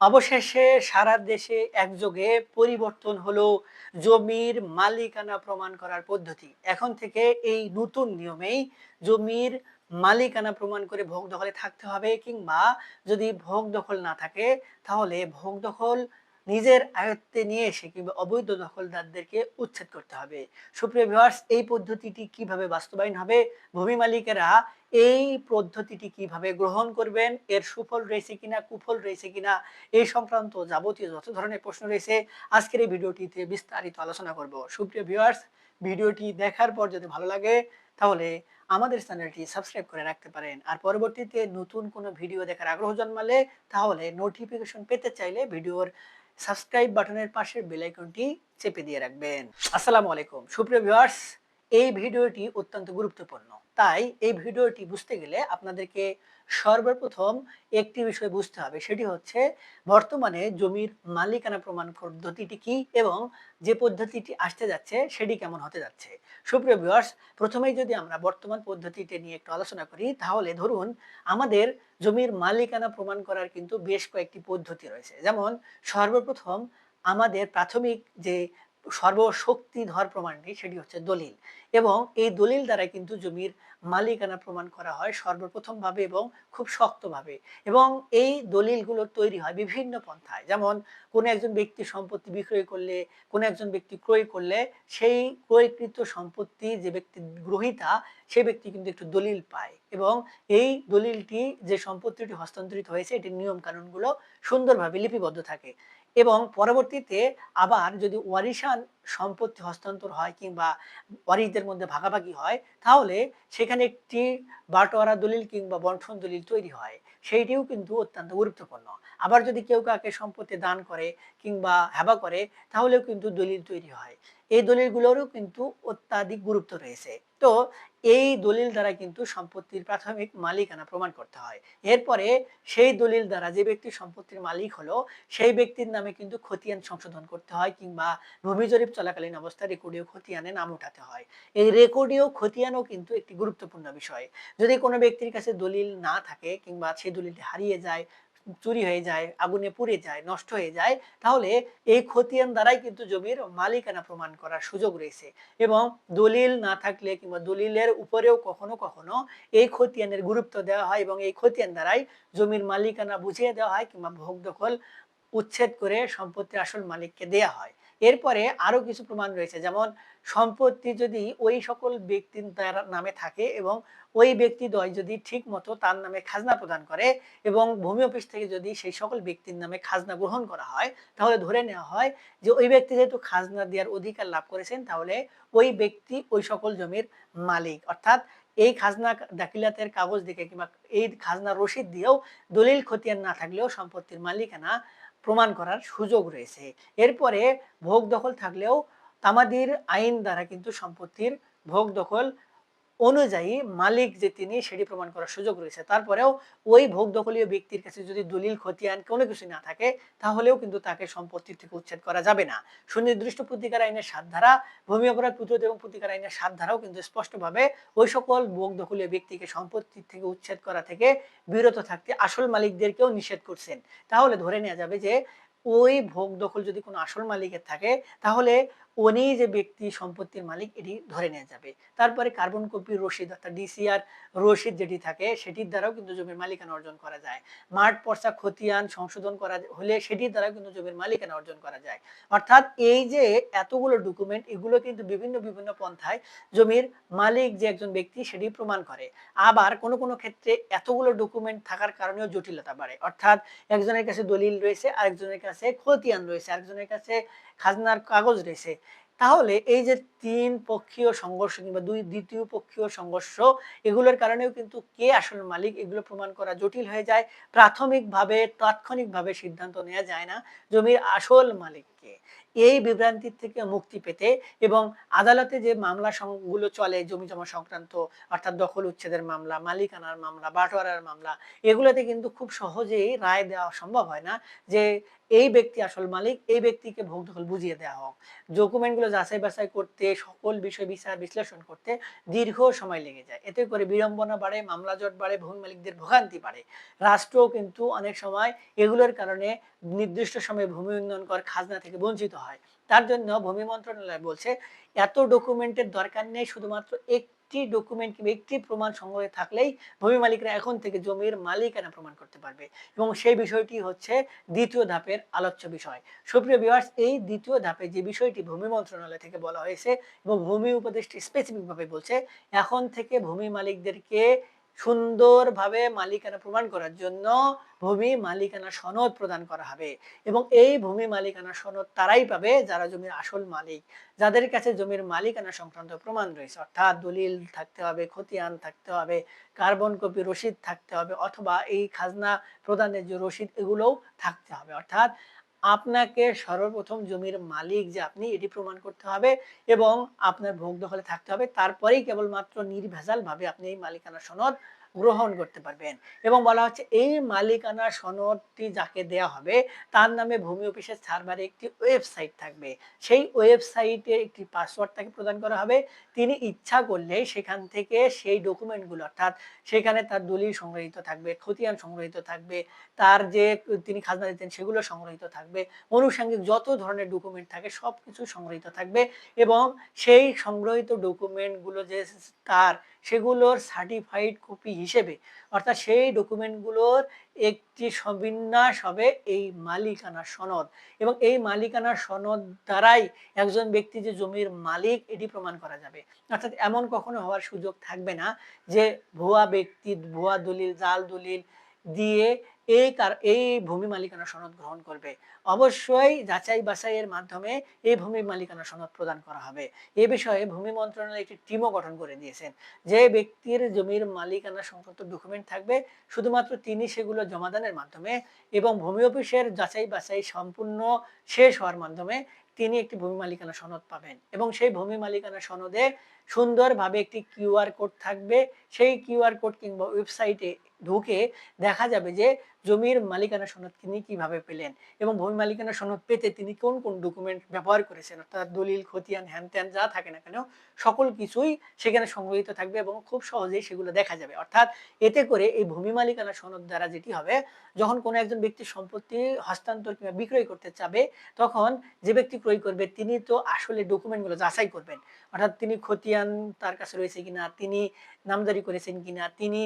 অবশেষে সারা দেশে একযোগে পরিবর্তন হলো জমির মালিকানা প্রমাণ করার পদ্ধতি। এখন থেকে এই নতুন নিয়মেই জমির মালিকানা প্রমাণ করে ভোগ দখলে থাকতে হবে কিংবা যদি ভোগ দখল না থাকে, তাহলে ভোগ দখল নিজের আয়ত্তে নিয়ে এসে কিংবা অবৈধ দখলদারদেরকে উচ্ছেদ করতে হবে। সুপ্রিয় ভিউয়ার্স এই পদ্ধতিটি কীভাবে বাস্তবায়ন হবে? ভূমি মালিকেরা এই পদ্ধতিটি কীভাবে গ্রহণ করবেন? এর সুফল রয়েছে কিনা, কুফল রয়েছে কিনা? এই সংক্রান্ত যাবতীয় যত ধরনের প্রশ্ন রয়েছে, আজকের এই ভিডিওটিতে বিস্তারিত আলোচনা করব। সুপ্রিয় ভিউয়ার্স, ভিডিওটি দেখার পর যদি ভালো লাগে, তাহলে আমাদের চ্যানেলটি সাবস্ক্রাইব করে রাখতে পারেন। আর পরবর্তীতে নতুন কোনো ভিডিও দেখার আগ্রহ জন্মালে, তাহলে নোটিফিকেশন পেতে চাইলে ভিডিওর সাবস্ক্রাইব বাটনের পাশের বেল আইকনটি চেপে দিয়ে রাখবেন। আসসালামু আলাইকুম। সুপ্রিয় ভিউয়ার্স এই ভিডিওটি অত্যন্ত গুরুত্বপূর্ণ। তাই এই ভিডিওটি বুঝতে গেলে আপনাদেরকে সর্বপ্রথম একটি বিষয় বুঝতে হবে, সেটি হচ্ছে বর্তমানে জমির মালিকানা প্রমাণ পদ্ধতিটি কি এবং যে পদ্ধতিটি আসতে যাচ্ছে সেটি কেমন হতে যাচ্ছে। সুপ্রিয় ভিউয়ার্স প্রথমেই যদি আমরা বর্তমান পদ্ধতিটি নিয়ে একটু আলোচনা করি, তাহলে ধরুন আমাদের জমির মালিকানা প্রমাণ করার কিন্তু বেশ কয়েকটি পদ্ধতি রয়েছে। যেমন সর্বপ্রথম আমাদের প্রাথমিক যে সর্বশক্তিধর প্রমাণটি সেটি হচ্ছে দলিল। এবং এই দলিল দ্বারা কিন্তু জমির মালিকানা প্রমাণ করা হয় সর্বপ্রথমভাবে এবং খুব শক্তভাবে। এবং এই দলিলগুলো তৈরি হয় বিভিন্ন পন্থায়। যেমন কোনো একজন ব্যক্তি সম্পত্তি বিক্রয় করলে, কোনো একজন ব্যক্তি ক্রয় করলে, সেই ক্রয়কৃত সম্পত্তি যে ব্যক্তি গ্রহিতা, সেই ব্যক্তি কিন্তু একটু দলিল পায়। এবং এই দলিলটি যে সম্পত্তিটি হস্তান্তরিত হয়েছে, এটির নিয়ম কানুনগুলো সুন্দরভাবে লিপিবদ্ধ থাকে। এবং পরবর্তীতে আবার যদি ওয়ারিশান সম্পত্তি হস্তান্তর হয় কিংবা ওয়ারিশদের মধ্যে ভাগাভাগি হয়, তাহলে সেখানে একটি বাটোয়ারা দলিল কিংবা বন্ঠন দলিল তৈরি হয়। সেইটিও কিন্তু অত্যন্ত গুরুত্বপূর্ণ। আবার যদি কেউ কাকে সম্পত্তি দান করে কিংবা হেবা করে, তাহলেও কিন্তু দলিল তৈরি হয়। এই দলিলগুলোরও কিন্তু অত্যাধিক গুরুত্ব রয়েছে। তো এই দলিল দ্বারা কিন্তু সম্পত্তির প্রাথমিক মালিকানা প্রমাণ করতে হয়। এরপরে সেই দলিল দ্বারা যে ব্যক্তি সম্পত্তির মালিক হলো, সেই ব্যক্তির নামে কিন্তু খতিয়ান সংশোধন করতে হয় কিংবা ভূমি জরিপ চলাকালীন অবস্থায় রেকর্ডীয় খতিয়ানে নাম উঠাতে হয়। এই রেকর্ডীয় খতিয়ানও কিন্তু একটি গুরুত্বপূর্ণ বিষয়। যদি কোনো ব্যক্তির কাছে দলিল না থাকে কিংবা সেই দলিলটি হারিয়ে যায় চুরি হয়ে যায়, আগুনে পুড়ে যায়, নষ্ট হয়ে যায়, তাহলে এই খতিয়ান দ্বারাই কিন্তু জমির মালিকানা প্রমাণ করার সুযোগ রয়েছে। এবং দলিল না থাকলে কিংবা দলিলের উপরেও কখনো কখনো এই খতিয়ানের গুরুত্ব দেওয়া হয় এবং এই খতিয়ান দ্বারাই জমির মালিকানা বুঝিয়ে দেওয়া হয় কিংবা ভোগ দখল উচ্ছেদ করে সম্পত্তির আসল মালিককে দেয়া হয়। এরপরে আরও কিছু প্রমাণ রয়েছে। যেমন, সম্পত্তি যদি ওই সকল ব্যক্তির তার নামে থাকে এবং ওই ব্যক্তি দ্বয় যদি ঠিক মতো তার নামে খাজনা প্রদান করে এবং ভূমি অফিস থেকে যদি সেই সকল ব্যক্তির নামে খাজনা গ্রহণ করা হয়, তাহলে ধরে নেওয়া হয় যে ওই ব্যক্তি যেহেতু খাজনা দেওয়ার অধিকার লাভ করেছেন, তাহলে ওই ব্যক্তি ওই সকল জমির মালিক। অর্থাৎ এই খাজনা দাখিলাতের কাগজ দেখে কিংবা এই খাজনা রসিদ দিয়েও দলিল খতিয়ান না থাকলেও সম্পত্তির মালিকানা প্রমাণ করার সুযোগ রয়েছে। এরপরে ভোগ দখল থাকলেও তামাদির আইন দ্বারা কিন্তু সম্পত্তির ভোগ দখল অনুযায়ী মালিক যে তিনি সেটি প্রমাণ করার সুযোগ রয়েছে। তারপরেও ওই ভোগ দখলীয় ব্যক্তির কাছে যদি দলিল, খতিয়ান কোনো কিছু না থাকে, তাহলেও কিন্তু তাকে সম্পত্তি থেকে উচ্ছেদ করা যাবে না। সুনির্দিষ্ট প্রতিকার আইনের সাত ধারা, ভূমি অপরাধ প্রতিরোধ এবং প্রতিকার আইনের সাত ধারাও কিন্তু স্পষ্টভাবে ওই সকল ভোগ দখলীয় ব্যক্তিকে সম্পত্তির থেকে উচ্ছেদ করা থেকে বিরত থাকতে আসল মালিকদেরকেও নিষেধ করছেন। তাহলে ধরে নেওয়া যাবে যে ওই ভোগ দখল যদি কোনো আসল মালিকের থাকে, তাহলে উনি যে ব্যক্তি সম্পত্তির মালিক এটি ধরে নেওয়া যাবে। তারপরে কার্বন কপি, রসিদ অর্থাৎ ডিসিআর রসিদ যেটি থাকে, সেটির দ্বারাও কিন্তু জমির মালিকানা অর্জন করা যায়। মাঠ, পর্চা, খতিয়ান সংশোধন করা হলে সেটির দ্বারাও কিন্তু জমির মালিকানা অর্জন করা যায়। অর্থাৎ এই যে এতগুলো ডকুমেন্ট এগুলো কিন্তু বিভিন্ন বিভিন্ন পন্থায় জমির মালিক যে একজন ব্যক্তি, সেটি প্রমাণ করে। আবার কোনো কোনো ক্ষেত্রে এতগুলো ডকুমেন্ট থাকার কারণেও জটিলতা বাড়ে। অর্থাৎ একজনের কাছে দলিল রয়েছে, আরেকজনের কাছে খতিয়ান রয়েছে, আরেকজনের কাছে খাজনার কাগজ রয়েছে। তাহলে এই যে তিন পক্ষীয় সংঘর্ষ কিংবা দুই দ্বিতীয় পক্ষীয় সংঘর্ষ, এগুলোর কারণেও কিন্তু কে আসল মালিক এগুলো প্রমাণ করা জটিল হয়ে যায়। প্রাথমিকভাবে, তাৎক্ষণিকভাবে সিদ্ধান্ত নেওয়া যায় না জমির আসল মালিক সম্পর্কে এই বিভ্রান্তির থেকে মুক্তি পেতে এবং আদালতে যে মামলা গুলো চলে, জমি জমা সংক্রান্ত, অর্থাৎ দখল উচ্ছেদের মামলা, মালিকানার মামলা, বাটোয়ারার মামলা, এগুলোতে কিন্তু খুব সহজেই রায় দেওয়া সম্ভব হয় না যে এই ব্যক্তি আসল মালিক, এই ব্যক্তিকে ভোগ দখল বুঝিয়ে দেওয়া হোক। ডকুমেন্টগুলো যাচাই বাছাই করতে, সকল বিষয় বিচার বিশ্লেষণ করতে দীর্ঘ সময় লেগে যায়। এতে করে বিড়ম্বনা বাড়ে, মামলা জট বাড়ে ভূমি মালিকদের ভোগান্তি বাড়ে। রাষ্ট্রও কিন্তু অনেক সময় এগুলোর কারণে নির্দিষ্ট সময়ে ভূমি উন্নয়ন কর খাজনা থেকে বঞ্চিত হয়। তার জন্য ভূমি মন্ত্রণালয় বলছে, এত ডকুমেন্টের দরকার নেই, শুধুমাত্র একটি ডকুমেন্ট কিংবা একটি প্রমাণ সংগ্রহে থাকলেই ভূমি মালিকরা এখন থেকে জমির মালিকানা প্রমাণ করতে পারবে। এবং সেই বিষয়টি হচ্ছে দ্বিতীয় ধাপের আলোচ্য বিষয়। সুপ্রিয় বিভার্স এই দ্বিতীয় ধাপে যে বিষয়টি ভূমি মন্ত্রণালয় থেকে বলা হয়েছে এবং ভূমি উপদেষ্টা স্পেসিফিক ভাবে বলছে, এখন থেকে ভূমি মালিকদেরকে সুন্দরভাবে মালিকানা প্রমাণ করার জন্য ভূমি মালিকানা সনদ প্রদান করা হবে। এবং এই ভূমি মালিকানা সনদ তারাই পাবে যারা জমির আসল মালিক, যাদের কাছে জমির মালিকানা সংক্রান্ত প্রমাণ রয়েছে। অর্থাৎ দলিল থাকতে হবে, খতিয়ান থাকতে হবে, কার্বন কপি, রসিদ থাকতে হবে, অথবা এই খাজনা প্রদানের যে রসিদ, এগুলোও থাকতে হবে। অর্থাৎ আপনাকে সর্বপ্রথম জমির মালিক যে আপনি, এটি প্রমাণ করতে হবে এবং আপনার ভোগ দখলে থাকতে হবে। তারপরেই কেবলমাত্র নির্ভেজাল ভাবে আপনি এই মালিকানা সনদ গ্রহণ করতে পারবেন। এবং বলা হচ্ছে, এই মালিকানা সনদটি যাকে দেয়া হবে, তার নামে ভূমি অফিসের সার্ভারে একটি ওয়েবসাইট থাকবে। সেই ওয়েবসাইটে একটি পাসওয়ার্ড তাকে প্রদান করা হবে। তিনি ইচ্ছা করলে সেখান থেকে সেই ডকুমেন্টগুলো, অর্থাৎ সেখানে তার দলিল সংগ্রহীত থাকবে, খতিয়ান সংগ্রহীত থাকবে, তার যে তিনি খাজনা দিতেন সেগুলো সংগ্রহীত থাকবে অনুষঙ্গিক যত ধরনের ডকুমেন্ট থাকে সব কিছু সংগ্রহীত থাকবে এবং সেই সংগ্রহীত ডকুমেন্টগুলো যে তার সেগুলোর সার্টিফাইড কপি হিসেবে, অর্থাৎ সেই ডকুমেন্টগুলোর একটি সবিন্যাস হবে এই মালিকানা সনদ। এবং এই মালিকানা সনদ দ্বারাই একজন ব্যক্তি যে জমির মালিক, এটি প্রমাণ করা যাবে। অর্থাৎ এমন কখনো হওয়ার সুযোগ থাকবে না যে ভুয়া ব্যক্তি, ভুয়া দলিল, জাল দলিল দিয়ে এই কার এই ভূমি মালিকানা সনদ গ্রহণ করবে। অবশ্যই যাচাই বাছাইয়ের মাধ্যমে এই ভূমি মালিকানা সনদ প্রদান করা হবে। এ বিষয়ে ভূমি মন্ত্রণালয় একটি টিমও গঠন করে দিয়েছেন। যে ব্যক্তির জমির মালিকানা সংক্রান্ত ডকুমেন্ট থাকবে, শুধুমাত্র তিনি সেগুলো জমাদানের মাধ্যমে এবং ভূমি অফিসের যাচাই বাছাই সম্পূর্ণ শেষ হওয়ার মাধ্যমে তিনি একটি ভূমি মালিকানা সনদ পাবেন এবং সেই ভূমি মালিকানা সনদে সুন্দরভাবে একটি কিউআর কোড থাকবে। সেই কিউআর কোড কিংবা ওয়েবসাইটে ঢুকে দেখা যাবে যে জমির মালিকানা সনদ তিনি কীভাবে পেলেন এবং ভূমি মালিকানা সনদ পেতে তিনি কোন কোন ডকুমেন্ট ব্যবহার করেছেন, অর্থাৎ দলিল, খতিয়ান, হ্যান ত্যান যা থাকে না কেন, সকল কিছুই সেখানে সংগৃহীত থাকবে এবং খুব সহজেই সেগুলো দেখা যাবে। অর্থাৎ এতে করে এই ভূমি মালিকানা সনদ দ্বারা যেটি হবে, যখন কোনো একজন ব্যক্তি সম্পত্তি হস্তান্তর কিংবা বিক্রয় করতে চাবে, তখন যে ব্যক্তি ক্রয় করবে তিনি তো আসলে ডকুমেন্টগুলো যাচাই করবেন। অর্থাৎ তিনি খতিয়ান তার কাছে রয়েছে কিনা, তিনি নামজারি করেছেন কিনা, তিনি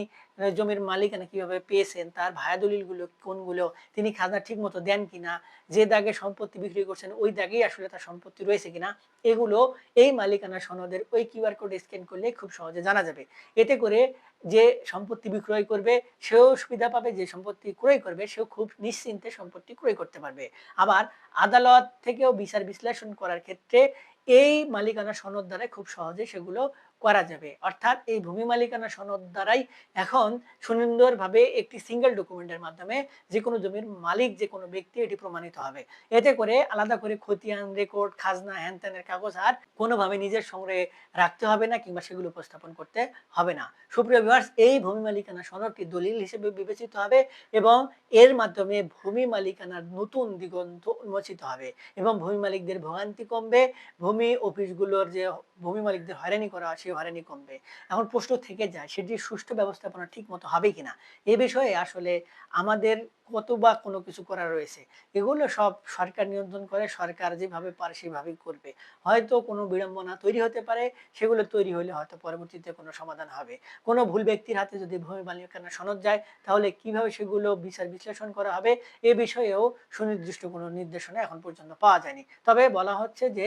জমির মালিকানা কীভাবে পেয়েছেন, তার ভায়া দলিলগুলো কোনগুলো, তিনি খাজনা ঠিক মতো দেন কিনা, যে দাগে সম্পত্তি বিক্রি করছেন, ওই দাগেই আসলে তার সম্পত্তি রয়েছে কিনা, এগুলো এই মালিকানা সনদের ওই কিউআর কোড স্ক্যান করলে খুব সহজে জানা যাবে। এতে করে যে সম্পত্তি বিক্রয় করবে, সেও সুবিধা পাবে, যে সম্পত্তি ক্রয় করবে, সেও খুব নিশ্চিন্তে সম্পত্তি ক্রয় করতে পারবে। আবার আদালত থেকেও বিচার বিশ্লেষণ করার ক্ষেত্রে এই মালিকানা সনদ দ্বারা খুব সহজে সেগুলো করা যাবে। অর্থাৎ এই ভূমি মালিকানা সনদ দ্বারাই এখন সুন্দরভাবে একটি সিঙ্গেল ডকুমেন্টের মাধ্যমে যে কোনো জমির মালিক যে কোনো ব্যক্তি এটি প্রমাণিত হবে। এতে করে আলাদা করে খতিয়ান রেকর্ড খাজনা হ্যান ত্যানের কাগজ আর কোনোভাবে নিজের সংগ্রহে রাখতে হবে না কিংবা সেগুলো উপস্থাপন করতে হবে না। সুপ্রিয় ভিউয়ার্স এই ভূমি মালিকানা সনদটি দলিল হিসেবে বিবেচিত হবে এবং এর মাধ্যমে ভূমি মালিকানার নতুন দিগন্ত উন্মোচিত হবে এবং ভূমি মালিকদের ভোগান্তি কমবে, ভূমি অফিসগুলোর যে ভূমি মালিকদের হয়রানি করা হয়, সেই হয়রানি কমবে। এখন প্রশ্ন থেকে যায় সেটি সুষ্ঠু ব্যবস্থাপনা ঠিক মতো হবে কিনা? এ বিষয়ে আসলে আমাদের কত বা কোনো কিছু করা রয়েছে, এগুলো সব সরকার নিয়ন্ত্রণ করে, সরকার যেভাবে পারে সেভাবেই করবে। হয়তো কোনো বিড়ম্বনা তৈরি হতে পারে, সেগুলো তৈরি হলে হয়তো পরবর্তীতে কোনো সমাধান হবে। কোনো ভুল ব্যক্তির হাতে যদি ভূমি মালিকানা সনদ যায়, তাহলে কীভাবে সেগুলো বিচার বিশ্লেষণ করা হবে, এ বিষয়েও সুনির্দিষ্ট কোনো নির্দেশনা এখন পর্যন্ত পাওয়া যায়নি। তবে বলা হচ্ছে যে,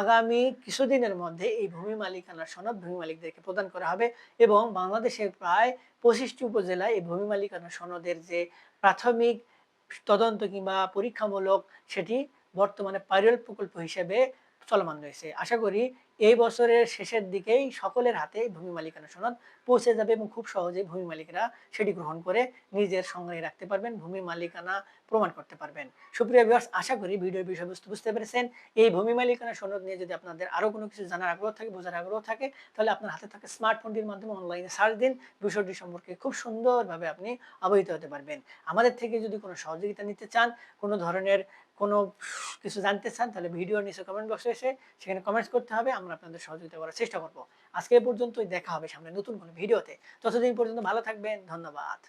আগামী কিছুদিনের মধ্যে এই ভূমি মালিকানা সনদ ভূমি মালিকদেরকে প্রদান করা হবে এবং বাংলাদেশের প্রায় পঁচিশটি উপজেলায় এই ভূমি মালিকানা সনদের যে প্রাথমিক তদন্ত কিংবা পরীক্ষামূলক সেটি বর্তমানে পাইরল প্রকল্প হিসেবে চলমান রয়েছে। আশা করি এই বছরের শেষের দিকেই সকলের হাতে ভূমি মালিকানা সনদ পৌঁছে যাবে এবং খুব সহজেই ভূমি মালিকরা সেটি গ্রহণ করে নিজের সংগ্রহে রাখতে পারবেন, ভূমি মালিকানা প্রমাণ করতে পারবেন। সুপ্রিয় ভিউয়ার্স আশা করি ভিডিওর বিষয়বস্তু বুঝতে পেরেছেন। এই ভূমি মালিকানা সনদ নিয়ে যদি আপনাদের আরও কোনো কিছু জানার আগ্রহ থাকে, বোঝার আগ্রহ থাকে, তাহলে আপনার হাতে থাকা স্মার্টফোনটির মাধ্যমে অনলাইনে সার্চ দিন। বিষয়টি সম্পর্কে খুব সুন্দরভাবে আপনি অবহিত হতে পারবেন। আমাদের থেকে যদি কোনো সহযোগিতা নিতে চান, কোনো ধরনের কোনো কিছু জানতে চান, তাহলে ভিডিওর নিচে কমেন্ট বক্সে এসে সেখানে কমেন্টস করতে হবে, আমরা আপনাদের সহযোগিতা করার চেষ্টা করব। আজকে পর্যন্তই, দেখা হবে সামনে নতুন কোনো ভিডিওতে। ততদিন পর্যন্ত ভালো থাকবেন, ধন্যবাদ।